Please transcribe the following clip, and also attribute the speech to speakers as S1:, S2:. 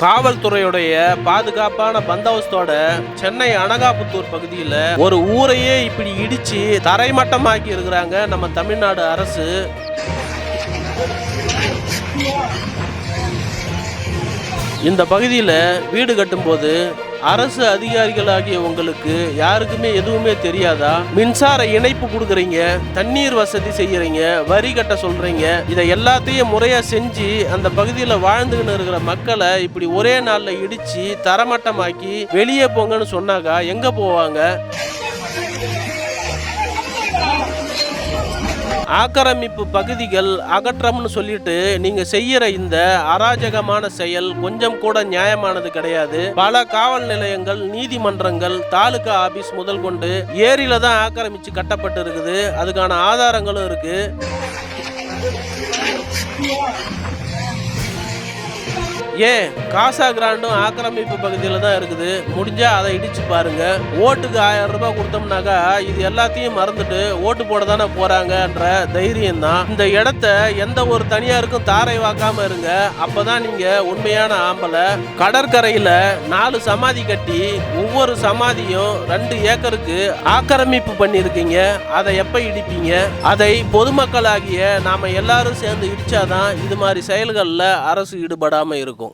S1: காவல்துறையுடைய பாதுகாப்பான பந்தோபஸ்தோட சென்னை அனகாபுத்தூர் பகுதியில் ஒரு ஊரையே இப்படி இடிச்சு தரைமட்டமாக்கி இருக்கிறாங்க நம்ம தமிழ்நாடு அரசு. இந்த பகுதியில் வீடு கட்டும்போது அரசு அதிகாரிகளாகிய உங்களுக்கு யாருக்குமே எதுவுமே தெரியாதா? மின்சார இணைப்பு கொடுக்குறீங்க தண்ணீர் வசதி செய்யறீங்க வரி கட்ட சொல்றீங்க. இதை எல்லாத்தையும் முறையா செஞ்சு அந்த பகுதியில் வாழ்ந்துகின்னு இருக்கிற மக்களை இப்படி ஒரே நாளில் இடிச்சு தரமட்டமாக்கி வெளியே போங்கன்னு சொன்னாக்கா எங்க போவாங்க? ஆக்கிரமிப்பு பகுதிகள் அகற்றம்னு சொல்லிட்டு நீங்க செய்யற இந்த அராஜகமான செயல் கொஞ்சம் கூட நியாயமானது கிடையாது. பல காவல் நிலையங்கள் நீதிமன்றங்கள் தாலுகா ஆபீஸ் முதல் கொண்டு ஏரியில தான் ஆக்கிரமிச்சு கட்டப்பட்டு இருக்குது அதுக்கான ஆதாரங்களும் இருக்கு. ஏன்? காசா கிராண்டும் ஆக்கிரமிப்பு பகுதியில் தான் இருக்குது. முடிஞ்சா அதை இடிச்சு பாருங்க. ஓட்டுக்கு ஆயிரம் ரூபாய் கொடுத்தோம்னாக்கா இது எல்லாத்தையும் மறந்துட்டு ஓட்டு போட தானே போறாங்கன்ற தைரியம் தான் இந்த இடத்த எந்த ஒரு தனியாருக்கும் தாரை வாக்காம இருங்க. அப்பதான் நீங்க உண்மையான ஆம்பளை. கடற்கரையில நாலு சமாதி கட்டி ஒவ்வொரு சமாதியும் ரெண்டு ஏக்கருக்கு ஆக்கிரமிப்பு பண்ணியிருக்கீங்க. அதை எப்ப இடிப்பீங்க? அதை பொதுமக்களாகிய நாம எல்லாரும் சேர்ந்து இடிச்சாதான் இது மாதிரி செயல்களில் அரசு ஈடுபடாம இருக்கும்.